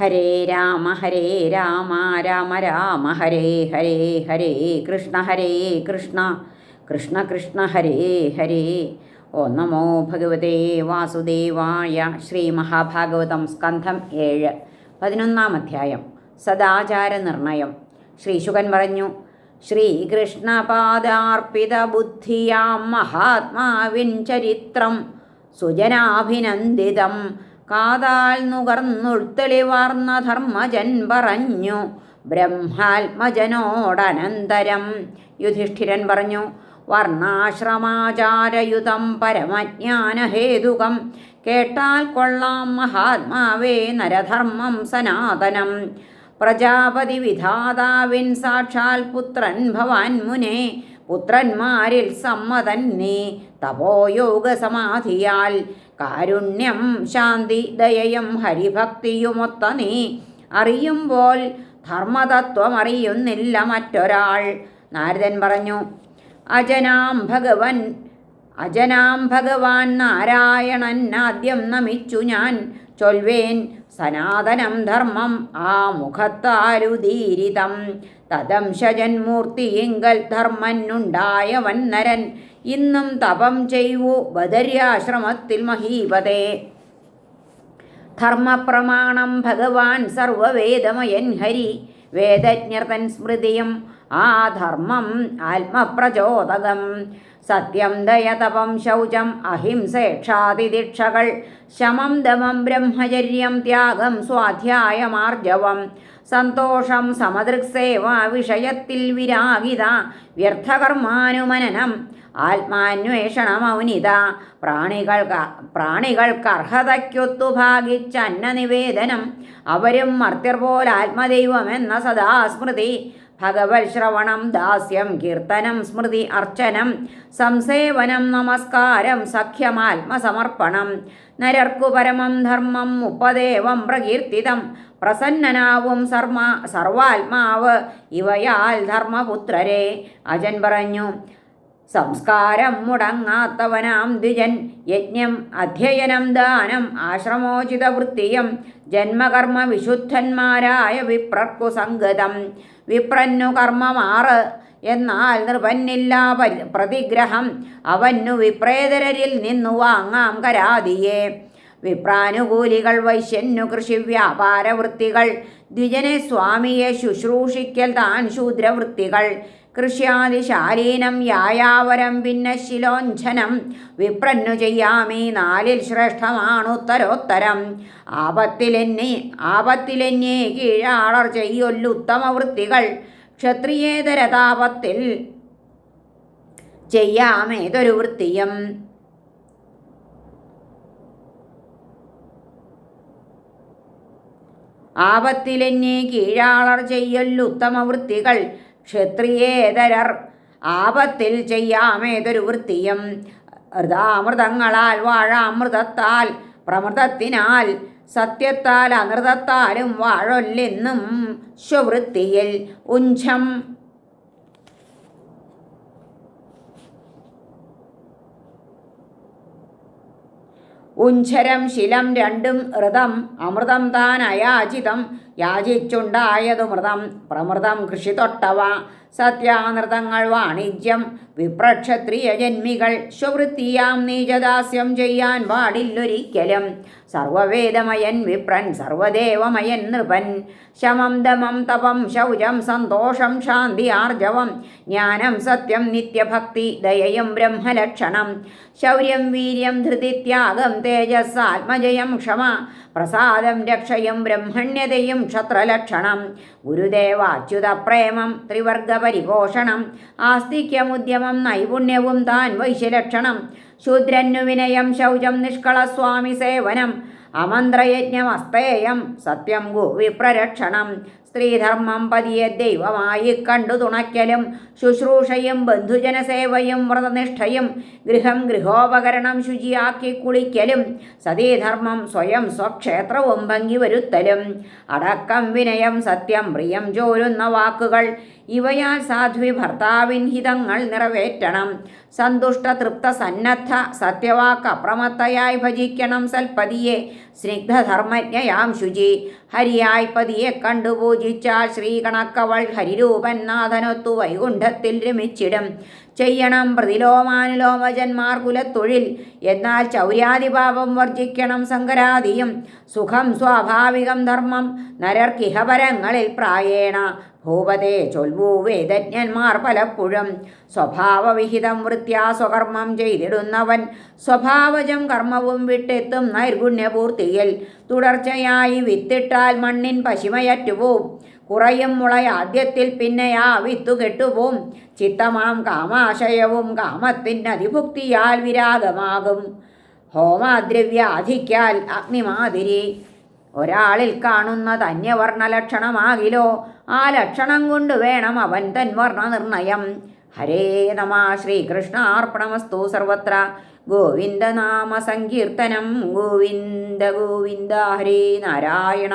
ഹരേ രാമ ഹരേ രാമ രാമ രാമ ഹരേ ഹരേ ഹരേ കൃഷ്ണ ഹരേ കൃഷ്ണ കൃഷ്ണ കൃഷ്ണ ഹരേ ഹരേ. ഓ നമോ ഭഗവതേ വാസുദേവായ ശ്രീ മഹാഭാഗവതം സ്കന്ധം ഏഴ് പതിനൊന്നാം അധ്യായം സദാചാര നിർണയം. ശ്രീശുകൻ പറഞ്ഞു ശ്രീകൃഷ്ണപാദാർപ്പിത ബുദ്ധിയാം മഹാത്മാവിൻ ചരിത്രം സുജനാഭിനന്ദിതം കാതാൽ നുകർന്നുൾത്തെളിവാർന്ന ധർമ്മജൻ പറഞ്ഞു ബ്രഹ്മാത്മജനോടനന്തരം യുധിഷ്ഠിരൻ പറഞ്ഞു വർണാശ്രമാചാരയുതം പരമജ്ഞാനഹേതുകം കേട്ടാൽ കൊള്ളാം മഹാത്മാവേ നരധർമ്മം സനാതനം പ്രജാപതി വിധാതാവിൻ സാക്ഷാൽ പുത്രൻ ഭവാൻ മുനെ പുത്രന്മാരിൽ സമ്മതൻ നീ തപോയോഗസമാധിയാൽ കാരുണ്യം ശാന്തി ദയയും ഹരിഭക്തിയുമൊത്ത നീ. അറിയുമ്പോൾ ധർമ്മതത്വം അറിയുന്നില്ല മറ്റൊരാൾ. നാരദൻ പറഞ്ഞു അജനാം ഭഗവൻ അജനാം ഭഗവാൻ നാരായണൻ ആദ്യം നമിച്ചു ഞാൻ. ചൊൽവേൻ സനാതനം ധർമ്മം ആ മുഖത്താരുദീരിതം തദംശജന്മൂർത്തിയിങ്കൽ ധർമ്മനുണ്ടായവൻ നരൻ. ഇന്നും തപം ചെയ്യൂ ബദര്യാശ്രമത്തിൽ മഹീപതേ. ധർമ്മപ്രമാണം ഭഗവാൻ സർവവേദമയൻ ഹരി വേദജ്ഞർത്തൻ സ്മൃതിയും ആ ധർമ്മം ആത്മപ്രചോദകം. സത്യം ദയതപം ശൗചം അഹിംസേക്ഷാതിദീക്ഷകൾ ശമം ദമം ബ്രഹ്മചര്യം ത്യാഗം സ്വാധ്യായമാർജവം സന്തോഷം സമദൃക്സേവ വിഷയത്തിൽ വിരാഗിത വ്യർത്ഥകർമാനുമനനം ആത്മാന്വേഷണമൗനിത പ്രാണികൾക്ക് പ്രാണികൾക്കർഹതയ്ക്കൊത്തു ഭാഗിച്ച അന്നനിവേദനം അവരും മർത്യർ പോലെ ആത്മദൈവമെന്ന സദാ സ്മൃതി ഭഗവത് ശ്രവണം ദാസ്യം കീർത്തനം സ്മൃതി അർച്ചനം സംസേവനം നമസ്കാരം സഖ്യമാത്മസമർപ്പണം നരർക്കു പരമം ധർമ്മം മുപ്പദേവം പ്രകീർത്തിതം പ്രസന്നനാവും സർമ്മ സർവാത്മാവ് ഇവയാൽ ധർമ്മപുത്രരെ. അജൻ പറഞ്ഞു സംസ്കാരം മുടങ്ങാത്തവനാം ദ്വിജൻ യജ്ഞം അധ്യയനം ദാനം ആശ്രമോചിത വൃത്തിയം ജന്മകർമ്മ വിശുദ്ധന്മാരായ വിപ്രർക്കു സംഗതം. വിപ്രന്നു കർമ്മമാറ്. എന്നാൽ നിർവന്നില്ല പ്രതിഗ്രഹം. അവന്നു വിപ്രേതരരിൽ നിന്നു വാങ്ങാം കരാതിയെ. വിപ്രാനുകൂലികൾ വൈശ്യന്നു കൃഷി വ്യാപാര വൃത്തികൾ ദ്വിജനെ സ്വാമിയെ ശുശ്രൂഷിക്കൽ താൻ ശൂദ്രവൃത്തികൾ. കൃഷ്യാദിശാലീനം യായാവരം ഭിന്നശിലോഞ്ചനം വിപ്രന്നു ചെയ്യാമീ നാലിൽ ശ്രേഷ്ഠമാണുത്തരോത്തരം. ആപത്തിലെന്നെ ആപത്തിലെന്നെ കീഴാളർ ചെയ്യൊല്ലുത്തമ വൃത്തികൾ ക്ഷത്രിയേതരതാപത്തിൽ ചെയ്യാമേതൊരു വൃത്തിയും. ആപത്തിലെന്നെ കീഴാളർ ചെയ്യല്ലുത്തമ വൃത്തികൾ ക്ഷത്രിയേതരർ. ആപത്തിൽ ചെയ്യാമേതൊരു വൃത്തിയും ഹൃദാമൃതങ്ങളാൽ വാഴാമൃതത്താൽ പ്രമൃതത്തിനാൽ സത്യത്താൽ അനൃതത്താലും വാഴൊല്ലെന്നും സ്വവൃത്തിയിൽ ഉഞ്ചം ഉഞ്ചരം ശിലം രണ്ടും ഋതം അമൃതം താൻ അയാചിതം യാചിച്ചുണ്ടായതു മൃതം പ്രമൃതം കൃഷി തൊട്ടവ സത്യാനൃതങ്ങൾ വാണിജ്യം വിപ്രക്ഷത്രിയ ജന്മികൾ സ്വവൃത്തിയാം നീചദാസ്യം ചെയ്യാൻ പാടില്ലൊരിക്കലും. സർവവേദമയൻ വിപ്രൻ സർവദേവമയൻ നൃപൻ. ശമം ദമം തപം ശൗചം സന്തോഷം ശാന്തി ആർജവം. ജ്ഞാനം സത്യം നിത്യഭക്തി ദയയും ബ്രഹ്മലക്ഷണം. ശൗര്യം വീര്യം ധൃതിത്യാഗം തേജസ് ആത്മജയം ക്ഷമ. പ്രസാദം രക്ഷയും ബ്രഹ്മണ്യതയും ക്ഷത്രലക്ഷണം. ഗുരുദേവാച്യുത പ്രേമം ത്രിവർഗ പരിപോഷണം. ആസ്തിക്യമുദ്യമം നൈപുണ്യവും താൻ വൈശ്യലക്ഷണം. ശൂദ്രന്നു വിനയം ശൗചം നിഷ്കളസ്വാമി സേവനം. അമന്ത്രയജ്ഞമസ്തേയം സത്യം ഗോവിപ്രരക്ഷണം സ്ത്രീധർമ്മം പതിയെ ദൈവമായി കണ്ടു തുണയ്ക്കലും. ശുശ്രൂഷയും ബന്ധുജനസേവയും വ്രതനിഷ്ഠയും. ഗൃഹം ഗൃഹോപകരണം ശുചിയാക്കി കുളിക്കലും. സതീധർമ്മം സ്വയം സ്വക്ഷേത്രവും ഭംഗി വരുത്തലും. അടക്കം വിനയം സത്യം പ്രിയം ചോരുന്ന വാക്കുകൾ. ഇവയാൽ സാധ്വി ഭർത്താവിൻ ഹിതങ്ങൾ നിറവേറ്റണം. സന്തുഷ്ട തൃപ്ത സന്നദ്ധ സത്യവാക്ക് അപ്രമത്തയായി ഭജിക്കണം സൽപതിയെ. സ്നിഗ്ധധർമ്മജ്ഞയാം ശുചി. ഹരിയായി പതിയെ കണ്ടു പൂജിച്ചാൽ ശ്രീകണക്കവൾ ഹരിരൂപൻ നാഥനൊത്തു വൈകുണ്ഠത്തിൽ രമിച്ചിടും. ചെയ്യണം പ്രതിലോമാനുലോമജന്മാർ കുലത്തൊഴിൽ. എന്നാൽ ചൗര്യാദിപാപം വർജിക്കണം സങ്കരാദിയും സുഖം സ്വാഭാവികം ധർമ്മം നരർക്കിഹപരങ്ങളിൽ പ്രായേണ. ഭൂപതേ ചൊൽവൂ വേദജ്ഞന്മാർ പലപ്പോഴും സ്വഭാവവിഹിതം വൃത്യാ സ്വകർമ്മം ചെയ്തിടുന്നവൻ. സ്വഭാവജം കർമ്മവും വിട്ടെത്തും നൈർഗുണ്യപൂർത്തിയിൽ. തുടർച്ചയായി വിത്തിട്ടാൽ മണ്ണിൻ പശിമയറ്റുപോവും. കുറയും മുളയാദ്യത്തിൽ പിന്നെ ആ വിത്തു കെട്ടുപോവും. ചിത്തമാം കാമാശയവും കാമത്തിന്റെ അതിഭുക്തിയാൽ വിരാഗമാകും. ഹോമാദ്രവ്യാധിക്കാൽ അഗ്നിമാതിരി. ഒരാളിൽ കാണുന്ന ധന്യവർണ ലക്ഷണമാകിലോ ആ ലക്ഷണം കൊണ്ട് വേണം അവൻ തൻ വർണ നിർണയം ഹരേ നമ ശ്രീകൃഷ്ണാർപ്പണമസ്തു സർവത്ര. ഗോവിന്ദനാമ സങ്കീർത്തനം ഗോവിന്ദ ഗോവിന്ദ ഹരേ നാരായണ.